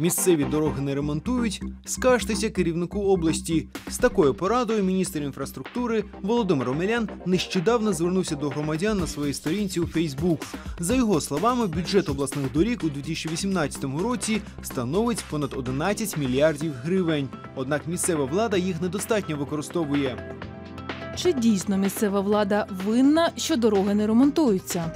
Місцеві дороги не ремонтують. Скажтеся керівнику області. З такою порадою міністр інфраструктури Володимир Омелян нещодавно звернувся до громадян на своїй сторінці у Фейсбук. За його словами, бюджет обласних доріг у 2018 році становить понад 11 мільярдів гривень. Однак місцева влада їх недостатньо використовує. Чи дійсно місцева влада винна, що дороги не ремонтуються?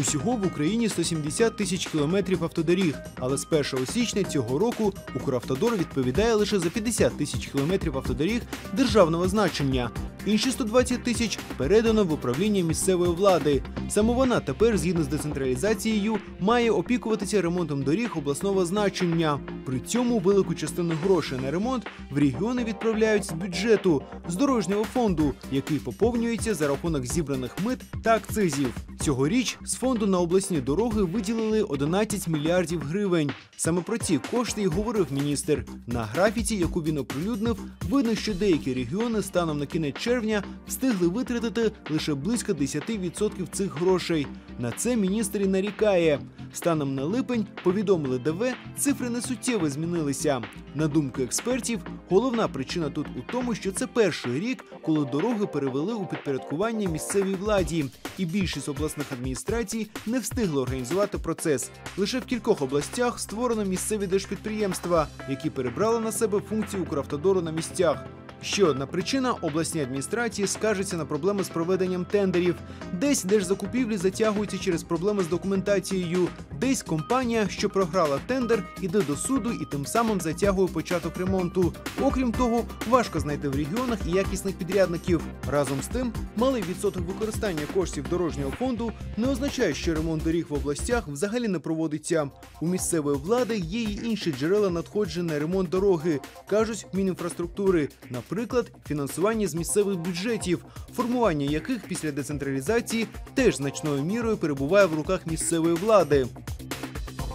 Усього в Україні 170 тисяч кілометрів автодоріг, але з 1 січня цього року Укравтодор відповідає лише за 50 тисяч кілометрів автодоріг державного значення. Інші 120 тисяч передано в управління місцевої влади. Саме вона тепер, згідно з децентралізацією, має опікуватися ремонтом доріг обласного значення. При цьому велику частину грошей на ремонт в регіони відправляють з бюджету з дорожнього фонду, який поповнюється за рахунок зібраних мит та акцизів. Цьогоріч з фонду на обласні дороги виділили 11 мільярдів гривень. Саме про ці кошти і говорив міністр. На графіці, яку він оприлюднив, видно, що деякі регіони станом на кінець червня встигли витратити лише близько 10% цих грошей. На це міністр і нарікає. Станом на липень повідомили ДВ, цифри не суттєво змінилися. На думку експертів, головна причина тут у тому, що це перший рік, коли дороги перевели у підпорядкування місцевій владі, і більшість обласних адміністрацій не встигли організувати процес. Лише в кількох областях створено місцеві держпідприємства, які перебрали на себе функції Укравтодору на місцях. Ще одна причина обласні адміністрації скаржаться на проблеми з проведенням тендерів. Десь держзакупівлі затягуються через проблеми з документацією. Десь компанія, що програла тендер, іде до суду і тим самим затягує початок ремонту. Окрім того, важко знайти в регіонах якісних підрядників. Разом з тим, малий відсоток використання коштів дорожнього фонду не означає, що ремонт доріг в областях взагалі не проводиться. У місцевої влади є й інші джерела надходжень на ремонт дороги, кажуть Мінінфраструктури. Наприклад, фінансування з місцевих бюджетів, формування яких після децентралізації теж значною мірою перебуває в руках місцевої влади.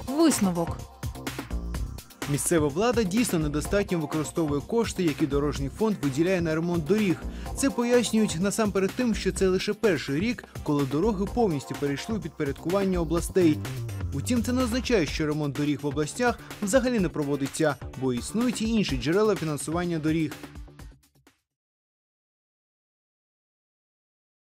Висновок. Місцева влада дійсно недостатньо використовує кошти, які дорожній фонд виділяє на ремонт доріг. Це пояснюють насамперед тим, що це лише перший рік, коли дороги повністю перейшли у підпорядкування областей. Утім, це не означає, що ремонт доріг в областях взагалі не проводиться, бо існують і інші джерела фінансування доріг.